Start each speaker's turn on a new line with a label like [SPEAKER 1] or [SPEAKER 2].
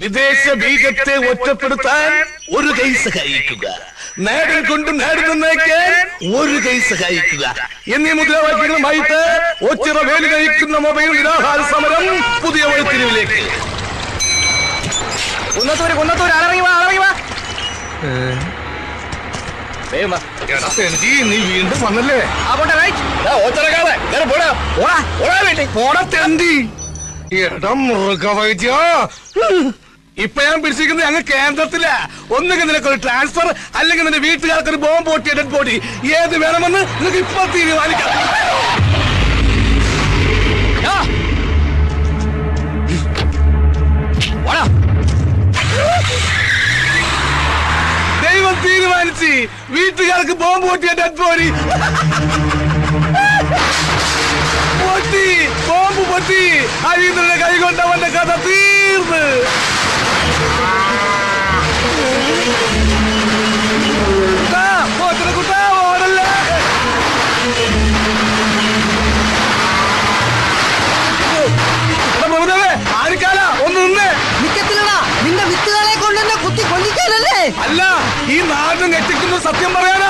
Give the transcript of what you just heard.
[SPEAKER 1] വിദേശ ബീജത്തെ ഒറ്റപ്പെടുത്താൻ ഒരു കൈ സഹായിക്കുക. നാടൻ കൊണ്ടും നാട് നന്നാക്കാൻ ഒരു കൈ സഹായിക്കുക. എന്നീ മുദ്രാവാക്യങ്ങളുമായിട്ട് ഒച്ചിറ വേലി കഴിക്കുന്ന മൊബൈൽ നിരാഹാര സമരം പുതിയ വഴിത്തിരിവിലേക്ക്.
[SPEAKER 2] കുന്നത്തൂര് കുന്നത്തൂര് അലറങ്ങി വാ അലറങ്ങി വാ.
[SPEAKER 1] നീ വീണ്ടും വന്നല്ലേ? പോടാ വീട്ടിൽ. പോടാ തെണ്ടി. എടാ മൃഗവൈദ്യ. ഇപ്പൊ ഞാൻ പിടിച്ചിരിക്കുന്നത് ഞങ്ങൾ കേന്ദ്രത്തിലാ. ഒന്നുകിൽ നിനക്ക് ഒരു ട്രാൻസ്ഫർ അല്ലെങ്കിൽ നിന്റെ വീട്ടുകാർക്ക് ഒരു ബോംബ് പൊട്ടിയ ഡെഡ് ബോഡി ഏത് വേണമെന്ന് നിനക്ക് ഇപ്പൊ തീരുമാനിക്കാം. ദൈവം തീരുമാനിച്ച് വീട്ടുകാർക്ക് ബോംബ് പൊട്ടിയ ഡെഡ് ബോഡി പൊട്ടി ബോംബ് പൊട്ടി. അരീന്ദ്രന്റെ കൈ കൊണ്ട് അവന്റെ കഥ തീർന്ന്. ഈ നാടിനെ ഞെട്ടിക്കുന്ന സത്യം പറയാനാ.